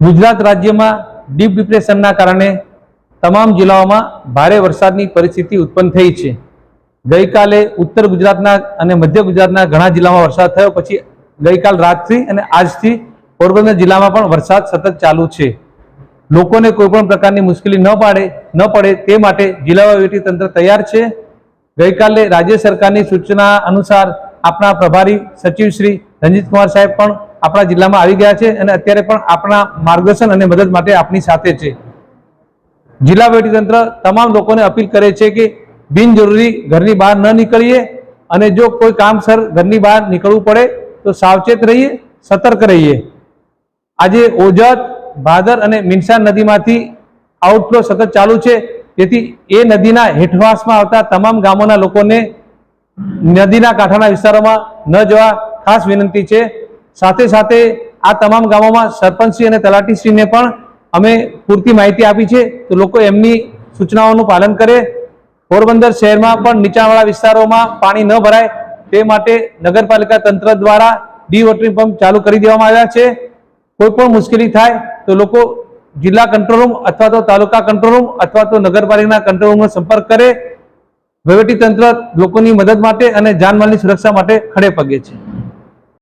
ગુજરાત રાજ્યમાં ડીપ ડિપ્રેશનના કારણે તમામ જિલ્લાઓમાં ભારે વરસાદની પરિસ્થિતિ ઉત્પન્ન થઈ છે. ગઈકાલે ઉત્તર ગુજરાતના અને મધ્ય ગુજરાતના ઘણા જિલ્લામાં વરસાદ થયો. પછી ગઈકાલ રાતથી અને આજથી પોરબંદર જિલ્લામાં પણ વરસાદ સતત ચાલુ છે. લોકોને કોઈ પણ પ્રકારની મુશ્કેલી ન પાડે, ન પડે તે માટે જિલ્લા વહીવટી તંત્ર તૈયાર છે. ગઈકાલે રાજ્ય સરકારની સૂચના અનુસાર આપણા પ્રભારી સચિવ શ્રી રંજીત કુમાર સાહેબ પણ આપણા જિલ્લામાં આવી ગયા છે અને અત્યારે પણ આપણા માર્ગદર્શન અને મદદ માટે આપણી સાથે છે. જિલ્લા વહીવટીતંત્ર તમામ લોકોને અપીલ કરે છે કે બિનજરૂરી ઘરની બહાર ન નીકળીએ અને જો કોઈ કામસર ઘરની બહાર નીકળવું પડે તો સાવચેત રહીએ, સતર્ક રહીએ. આજે ઓજત, ભાદર અને મિનસાર નદીમાંથી આઉટફ્લો સતત ચાલુ છે. તેથી એ નદીના હેઠવાસમાં આવતા તમામ ગામોના લોકોને નદીના કાંઠાના વિસ્તારોમાં ન જવા ખાસ વિનંતી છે. સાથે સાથે આ તમામ ગામોમાં સરપંચશ્રી અને તલાટીશ્રીને પણ અમે પૂરતી માહિતી આપી છે તો લોકો એમની સૂચનાઓનું પાલન કરે. પોરબંદર શહેરમાં પણ નીચાણવાળા વિસ્તારોમાં પાણી ન ભરાય. તે માટે નગરપાલિકા તંત્ર દ્વારા ડી વોટરિંગ પંપ ચાલુ કરી દેવામાં આવ્યા છે. કોઈ પણ મુશ્કેલી થાય તો લોકો જિલ્લા કંટ્રોલ રૂમ અથવા તો તાલુકા કંટ્રોલ રૂમ અથવા તો નગરપાલિકાના કંટ્રોલ રૂમનો સંપર્ક કરે. વહીવટી તંત્ર લોકોની મદદ માટે અને જાનમાલની સુરક્ષા માટે ખડે પગે છે.